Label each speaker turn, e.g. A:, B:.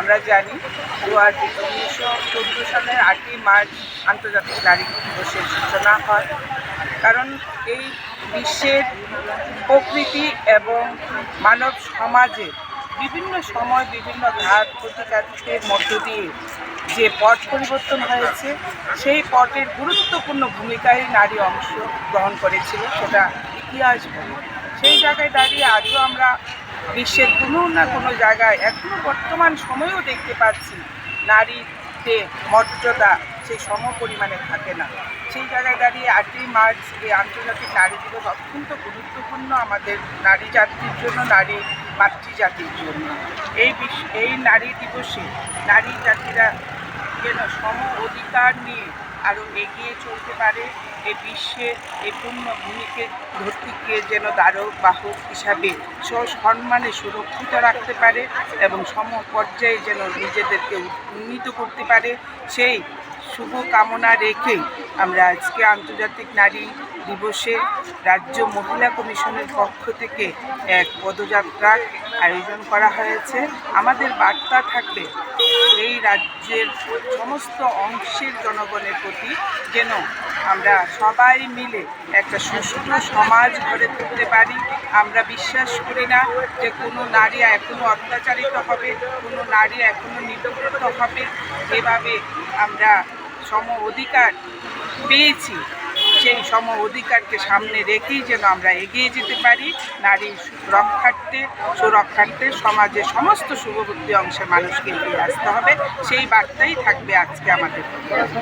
A: আমরা জানি দু উনিশশো চোদ্দ সালের আটই মার্চ আন্তর্জাতিক নারী দিবসের সূচনা হয়। কারণ এই বিশ্বের প্রকৃতি এবং মানব সমাজে বিভিন্ন সময় বিভিন্ন ঘাত প্রতিঘাতের মধ্য দিয়ে যে পট পরিবর্তন হয়েছে, সেই পটের গুরুত্বপূর্ণ ভূমিকায় নারী অংশ গ্রহণ করেছিল, সেটা ইতিহাস বলে। সেই জায়গায় দাঁড়িয়ে আজও আমরা বিশ্বের কোনো না কোনো জায়গায় এখনও বর্তমান সময়েও দেখতে পাচ্ছি নারীতে মর্যাদা সেই সম পরিমাণে থাকে না। সেই জায়গায় দাঁড়িয়ে আটই মার্চ এই আন্তর্জাতিক নারী দিবস অত্যন্ত গুরুত্বপূর্ণ আমাদের নারী জাতির জন্য, নারী মাতৃজাতির জন্য। এই বিশ এই নারী দিবসে নারী জাতিরা যেন সম অধিকার নিয়ে আরও এগিয়ে চলতে পারে এ বিশ্বে পূর্ণ ভূমিকে ধরতিকে যেন দ্বারক বাহক হিসাবে সসম্মানে সুরক্ষিত রাখতে পারে এবং সম পর্যায়ে যেন নিজেদেরকে উন্নীত করতে পারে, সেই শুভ কামনা রেখে আমরা আজকে আন্তর্জাতিক নারী দিবসে রাজ্য মহিলা কমিশনের পক্ষ থেকে এক পদযাত্রা আয়োজন করা হয়েছে। আমাদের বার্তা থাকবে, এই রাজ্যের সমস্ত অংশের জনগণের প্রতি যেন আমরা সবাই মিলে একটা সুষ্ঠু সমাজ গড়ে তুলতে পারি। আমরা বিশ্বাস করি না যে কোনো নারী এখনও অত্যাচারিত হবে, কোনো নারী এখনও নিপীড়িত হবে। এভাবে আমরা সম অধিকার পেয়েছি। সেই সম অধিকারকে সামনে রেখেই যেন আমরা এগিয়ে যেতে পারি। নারী রক্ষার্থে সুরক্ষার্থে সমাজের সমস্ত শুভবুদ্ধি অংশে মানুষকে এগিয়ে আসতে হবে। সেই বার্তাই থাকবে আজকে আমাদের